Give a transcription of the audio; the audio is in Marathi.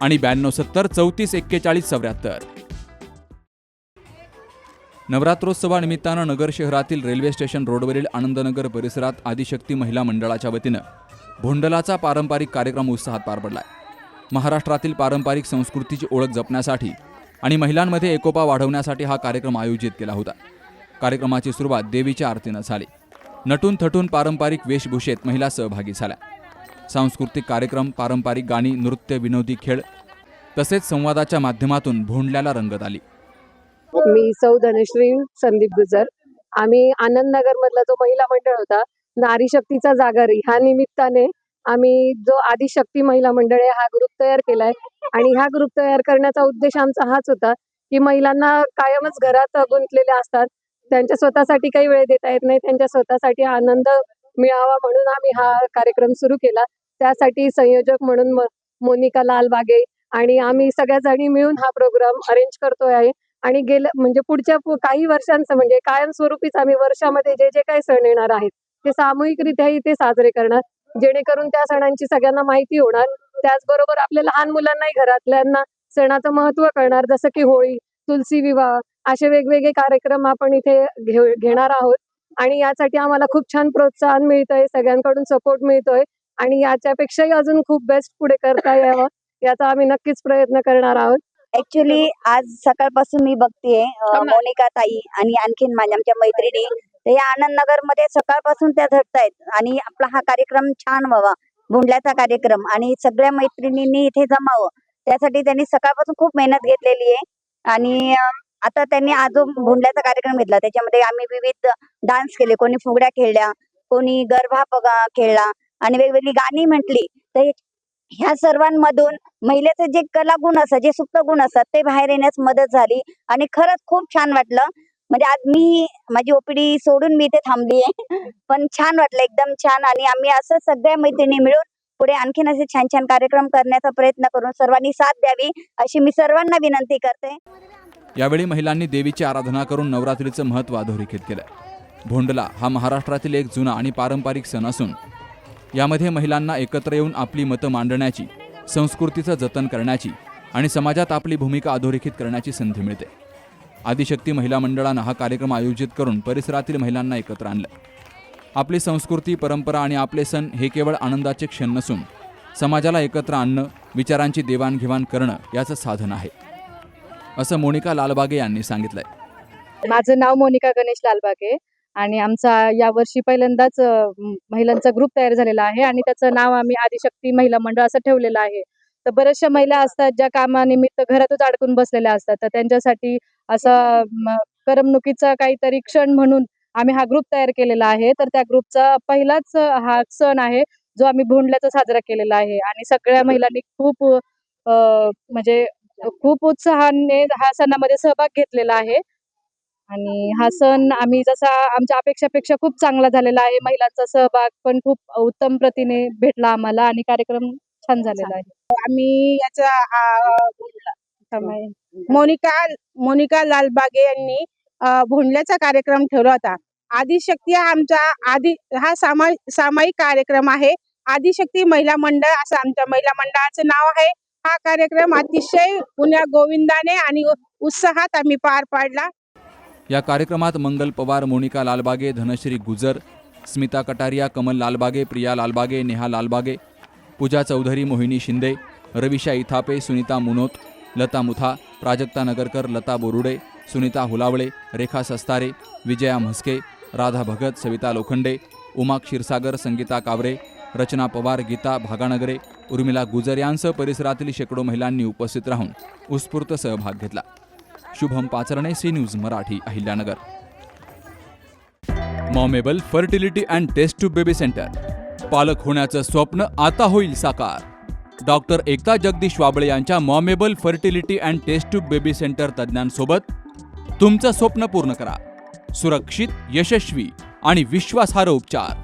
आणि ब्याण्णव सत्तर चौतीस एक्केचाळीस चौऱ्याहत्तर. नवरात्रोत्सवानिमित्तानं नगर शहरातील रेल्वे स्टेशन रोडवरील आनंदनगर परिसरात आदिशक्ती महिला मंडळाच्या वतीनं भोंडलाचा पारंपरिक कार्यक्रम उत्साहात पार पडलाय. महाराष्ट्रातील पारंपरिक संस्कृतीची ओळख जपण्यासाठी आणि महिलांमध्ये एकोपा वाढवण्यासाठी हा कार्यक्रम आयोजित केला होता. कार्यक्रमाची सुरुवात देवीच्या आरतीनं झाली. नटून थटून पारंपरिक वेशभूषेत महिला सहभागी झाल्या. सांस्कृतिक कार्यक्रम पारंपरिक गाणी नृत्य विनोदी खेळ तसेच संवादाच्या माध्यमातून भोंडल्याला रंगत आली. मी सौ धनश्री संदीप गुजर. आम्ही आनंद नगर मधला जो महिला मंडळ होता नारी शक्तीचा जागर ह्या निमित्ताने आम्ही जो आदिशक्ती महिला मंडळ आहे हा ग्रुप तयार केलाय. आणि हा ग्रुप तयार करण्याचा उद्देश आमचा हाच होता की महिलांना कायमच घरात गुंतलेल्या असतात. त्यांच्या स्वतःसाठी काही वेळ देता येत नाही त्यांच्या स्वतःसाठी आनंद मिळावा म्हणून आम्ही हा कार्यक्रम सुरू केला. त्यासाठी संयोजक म्हणून मोनिका मोनिका लालबागे आणि आम्ही सगळ्या जणी मिळून हा प्रोग्राम अरेंज करतोय आहे. आणि गेल्या म्हणजे पुढच्या काही वर्षांचं म्हणजे कायमस्वरूपीच आम्ही वर्षामध्ये जे जे काही सण येणार आहेत ते सामूहिकरित्या इथे साजरे करणार. जेणेकरून त्या सणांची सगळ्यांना माहिती होणार. त्याचबरोबर आपल्या लहान मुलांनाही घरातल्यांना सणाचं महत्त्व कळणार. जसं की होळी तुलसी विवाह असे वेगवेगळे कार्यक्रम आपण इथे घेणार आहोत. आणि यासाठी आम्हाला खूप छान प्रोत्साहन मिळतंय सगळ्यांकडून सपोर्ट मिळतोय आणि याच्यापेक्षाही अजून खूप बेस्ट पुढे करता यावं याचा आम्ही नक्कीच प्रयत्न करणार आहोत ऍक्च्युली आज सकाळपासून मी बघतेय. मोनिका ताई आणि आणखीन माझ्या आमच्या मैत्रिणी ते या आनंद नगरमध्ये सकाळपासून त्या झटतायत आणि आपला हा कार्यक्रम छान व्हावा भोंडल्याचा कार्यक्रम आणि सगळ्या मैत्रिणींनी इथे जमावं त्यासाठी त्यांनी सकाळपासून खूप मेहनत घेतलेली आहे आणि आता त्यांनी आज जो भोंडल्याचा कार्यक्रम घेतला. त्याच्यामध्ये आम्ही विविध डान्स केले. कोणी फुगड्या खेळल्या कोणी गरभा पगा खेळला आणि वेगवेगळी गाणी म्हटली. तर ह्या सर्वांमधून महिलेचे जे कला गुण असतात जे सुप्त गुण असतात ते बाहेर येण्यास मदत झाली आणि खरंच खूप छान वाटलं. म्हणजे आज मी माझी ओपीडी सोडून मी इथे थांबली आहे. पण छान वाटलं एकदम छान. आणि आम्ही असं सगळ्या मैत्रिणी मिळून पुढे आणखीन असे छान छान कार्यक्रम करण्याचा प्रयत्न करून सर्वांनी साथ द्यावी अशी मी सर्वांना विनंती करते. यावेळी महिलांनी देवीची आराधना करून नवरात्रीचं महत्त्व अधोरेखित केलं भोंडला हा महाराष्ट्रातील एक जुना आणि पारंपरिक सण असून यामध्ये महिलांना एकत्र येऊन आपली मतं मांडण्याची संस्कृतीचं जतन करण्याची आणि समाजात आपली भूमिका अधोरेखित करण्याची संधी मिळते. आदिशक्ती महिला मंडळानं हा कार्यक्रम आयोजित करून परिसरातील महिलांना एकत्र आणलं. आपली संस्कृती परंपरा आणि आपले सण हे केवळ आनंदाचे क्षण नसून समाजाला एकत्र आणणं विचारांची देवाणघेवाण करणं याचं साधन आहे. असं मोनिका लालबागे यांनी सांगितलंय. माझं नाव मोनिका गणेश लालबागे आणि आमचा यावर्षी पहिल्यांदाच महिलांचा ग्रुप तयार झालेला आहे आणि त्याचं नाव आम्ही आदिशक्ती महिला मंडळ असं ठेवलेलं आहे. तर बऱ्याचशा महिला असतात ज्या कामानिमित्त घरातच अडकून बसलेल्या असतात. तर त्यांच्यासाठी असा करमणुकीचा काहीतरी क्षण म्हणून आम्ही हा ग्रुप तयार केलेला आहे. तर त्या ग्रुपचा पहिलाच हा सण आहे जो आम्ही भोंडल्याचा साजरा केलेला आहे. आणि सगळ्या महिलांनी खूप म्हणजे खूप उत्साहाने हा सणामध्ये सहभाग घेतलेला आहे. आणि हा सण आम्ही जसा आमच्या अपेक्षापेक्षा खूप चांगला झालेला आहे. महिलांचा सहभाग पण खूप उत्तम प्रतीने भेटला आम्हाला आणि कार्यक्रम छान झालेला आहे. आम्ही याचा आ, मोनिका मोनिका लालबागे यांनी भोंडल्याचा कार्यक्रम ठेवला होता. आदिशक्ती हा आमचा आदि हा सामा सामायिक कार्यक्रम आहे. आदिशक्ती महिला मंडळ असं आमच्या महिला मंडळाचं नाव आहे. हा कार्यक्रम अतिशय पुण्या गोविंदाने आणि उत्साहात आम्ही पार पाडला. या कार्यक्रमात मंगल पवार मोनिका लालबागे धनश्री गुजर स्मिता कटारिया कमल लालबागे प्रिया लालबागे नेहा लालबागे पूजा चौधरी मोहिनी शिंदे रविशा इथापे सुनीता मुनोत लता मुथा प्राजक्ता नगरकर लता बोरुडे सुनीता हुलावळे रेखा सस्तारे विजया म्हस्के राधा भगत सविता लोखंडे उमा क्षीरसागर संगीता कावरे रचना पवार गीता भागानगरे उर्मिला गुजर यांसह परिसरातील शेकडो महिलांनी उपस्थित राहून उत्स्फूर्त सहभाग घेतला. Shubham Pacharne C news Marathi Ahilyanagar. मॉमेबल fertility and test tube baby centre. पालक होण्याचं स्वप्न आता होईल साकार. डॉक्टर एकता जगदीश वाबळे यांच्या मॉमेबल fertility and test tube baby centre तज्ज्ञांसोबत तुमचं स्वप्न पूर्ण करा. सुरक्षित यशस्वी आणि विश्वासार्ह उपचार.